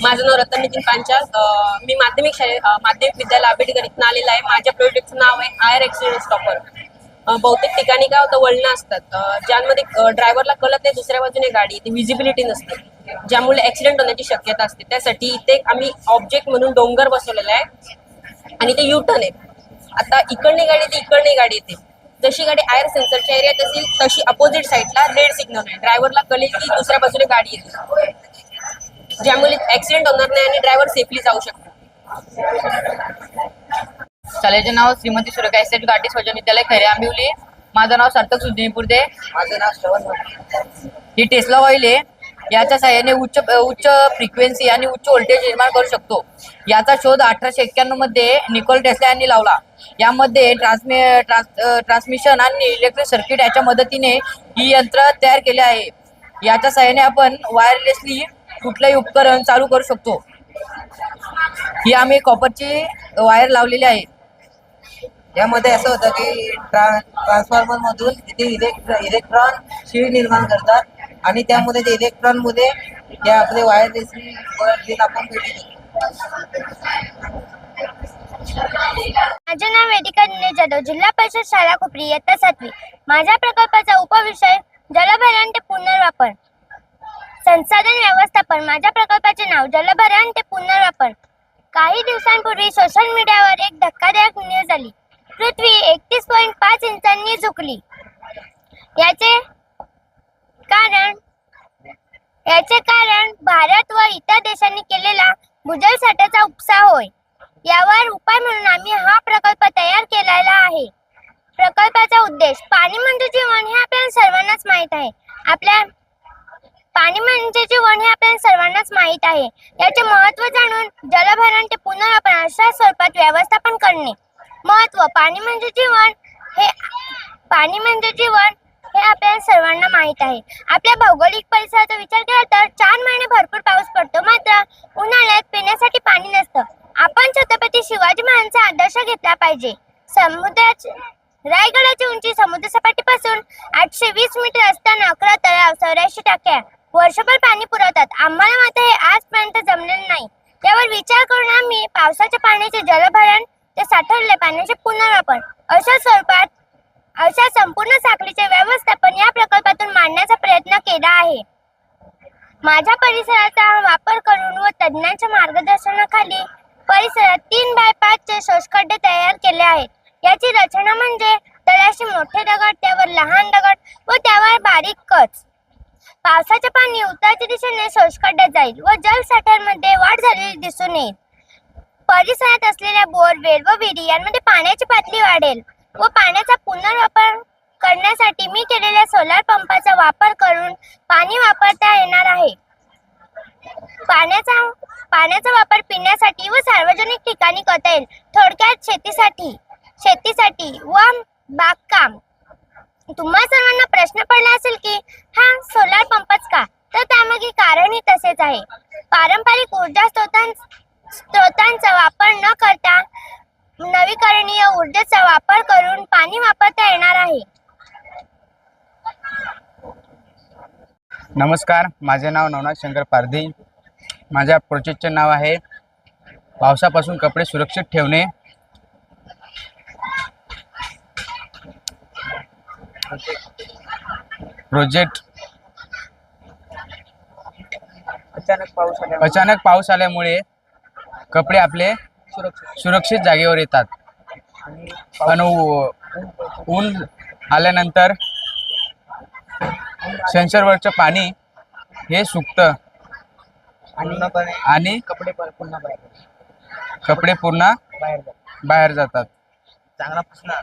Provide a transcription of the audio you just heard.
माझं नाव रतन नितीन पांचाल मी माध्यमिक शाळे माध्यमिक विद्यालय आंबेडकर इथून आलेलं आहे. माझ्या प्रोजेक्टचं नाव आहे आयर एक्सिडेंट स्टॉपर बहुतेक ठिकाणी काय होतं वळणं असतात. ज्यांमध्ये ज्यामध्ये ड्रायव्हरला कळत नाही दुसऱ्या बाजूने गाडी ती विजिबिलिटी नसते. ज्यामुळे ऍक्सिडेंट होण्याची शक्यता असते. त्यासाठी इथे आम्ही ऑब्जेक्ट म्हणून डोंगर बसवलेला आहे आणि ते युटर्न आहे. आता इकडली गाडी ती इकडली गाडी येते. जशी गाडी आयर सेन्सरच्या एरियात असेल तशी अपोजिट साईडला रेड सिग्नल आहे. ड्रायव्हरला कळेल की दुसऱ्या बाजूने गाडी येते. ज्यामुळे ऍक्सिडेंट होणार नाही आणि ड्रायव्हर सेफली जाऊ शकतो. शाळेचे नाव श्रीमती सुरेखा एस्टेट गाठी स्वजन विद्यालय खैरे आंबिवली माझं नाव सार्थक सुद्दीपुरदे माझं नाव श्रवण ही टेस्ला ऑइल आहे. याच्या सहाय्याने उच्च उच्च फ्रिक्वेन्सी आणि उच्च व्होल्टेज निर्माण करू शकतो. याचा शोध अठराशे एक्क्याण्णवमध्ये निकोल टेस्ला यांनी लावला. यामध्ये ट्रान्समि ट्रान्स ट्रान्समिशन आणि इलेक्ट्रिक सर्किट याच्या मदतीने ही यंत्र तयार केले आहे. याच्या सहाय्याने आपण वायरलेसली कुठलंही उपकरण चालू करू शकतो. ही आम्ही कॉपरची वायर लावलेली आहे. यामध्ये असं होतं की ट्रा ट्रान्सफॉर्मर मधून इथे इलेक्ट्र इलेक्ट्रॉन शीड निर्माण करतात आणि त्यामध्ये ते इलेक्ट्रॉनमध्ये या आपले वायर बिल आपण माझे नाव वेदिका दिनेश जाधव जिल्हा परिषद शाळा खोपरी इयत्ता सातवी. माझ्या प्रकल्पाचा उपविषय जलभरण ते पुनर्वापर. संसाधन व्यवस्थापन. माझ्या प्रकल्पाचे नाव जलभरण ते पुनर्वापर. काही दिवसांपूर्वी सोशल मीडियावर एक धक्कादायक न्यूज आली. पृथ्वी एकतीस पॉईंट पाच इंचांनी झुकली. याचे कारण याचे कारण भारत व इतर देशांनी केलेला भूजल साठ्याचा उपसा होय. यावर उपाय म्हणून आम्ही हा प्रकल्प तयार केलेला आहे. प्रकल्पाचा उद्देश पाणी म्हणजे जीवन हे आपल्याला सर्वांनाच माहीत आहे. आपल्या पाणी म्हणजे जीवन हे आपल्याला सर्वांनाच माहीत आहे. याचे महत्त्व जाणून जलभरण ते पुनर्वापर अशा स्वरूपात व्यवस्थापन करणे. महत्त्व पाणी म्हणजे जीवन हे पाणी म्हणजे जीवन हे आपल्या सर्वांना माहीत आहे. आपल्या भौगोलिक परिसराचा विचार केला तर चार महिने भरपूर पाऊस पडतो. मात्र उन्हाळ्यात पिण्यासाठी पाणी नसतं. आपण छत्रपती शिवाजी महाराजांचा आदर्श घेतला पाहिजे. समुद्राची रायगडाची उंची समुद्र सपाटीपासून आठशे वीस मीटर असताना अकरा तलाव चौऱ्याऐंशी टाक्या वर्षभर पाणी पुरवतात. आम्हाला मात्र हे आजपर्यंत जमलेलं नाही. त्यावर विचार करून आम्ही पावसाच्या पाण्याचे जलभरण ते साठवलेल्या पाण्याचे पुनर्वापर अशा स्वरूपात अशा संपूर्ण साखळीचे व्यवस्थापन या प्रकल्पातून मांडण्याचा प्रयत्न केला आहे. माझ्या परिसराचा वापर करून व तज्ज्ञांच्या मार्गदर्शनाखाली परिसरात तीन बाय पाचचे शोषखड्डे तयार केले आहेत. याची रचना म्हणजे तळाशी मोठे दगड त्यावर लहान दगड व त्यावर बारीक कच. पावसाचे पाणी उत्तराच्या दिशेने शोषखड्ड्यात जाईल व जलसाठ्यांमध्ये वाढ झालेली दिसून येईल. परिसरात असलेल्या बोरवेल व विहिरी यांमध्ये पाण्याची पातळी वाढेल व पाण्याचा पुनर्वापर करण्यासाठी मी केलेल्या सोलार पंपाचा वापर करून पाणी वापरता येणार आहे. पाण्याचा पाण्याचा वापर पिण्यासाठी व सार्वजनिक ठिकाणी करता येईल. थोडक्यात शेतीसाठी शेतीसाठी व बागकाम. तुम्हा सर्वांना प्रश्न पडला असेल की हा सोलार पंपच का तर त्यामागे आहे. पारंपरिक ऊर्जा स्रोतां स्रोतांचा वापर न करता नवीकरणीय ऊर्जेचा वापर करून पाणी वापरता येणार आहे. नमस्कार माझे नाव नवनाथ शंकर पारधी. माझ्या प्रोजेक्टचे नाव आहे पावसापासून कपडे सुरक्षित ठेवणे. प्रोजेक्ट अचानक पाऊस आला अचानक पाऊस आल्यामुळे कपडे आपले सुरक्षित. जागेवर येतात. आणि ऊन आल्यानंतर सेन्सरवरचं पाणी हे सुकतं पूर्णपणे आणि कपडे पुन्हा बाहेर कपडे पूर्ण बाहेर जातात. बाहेर जातात. चांगला पुसणार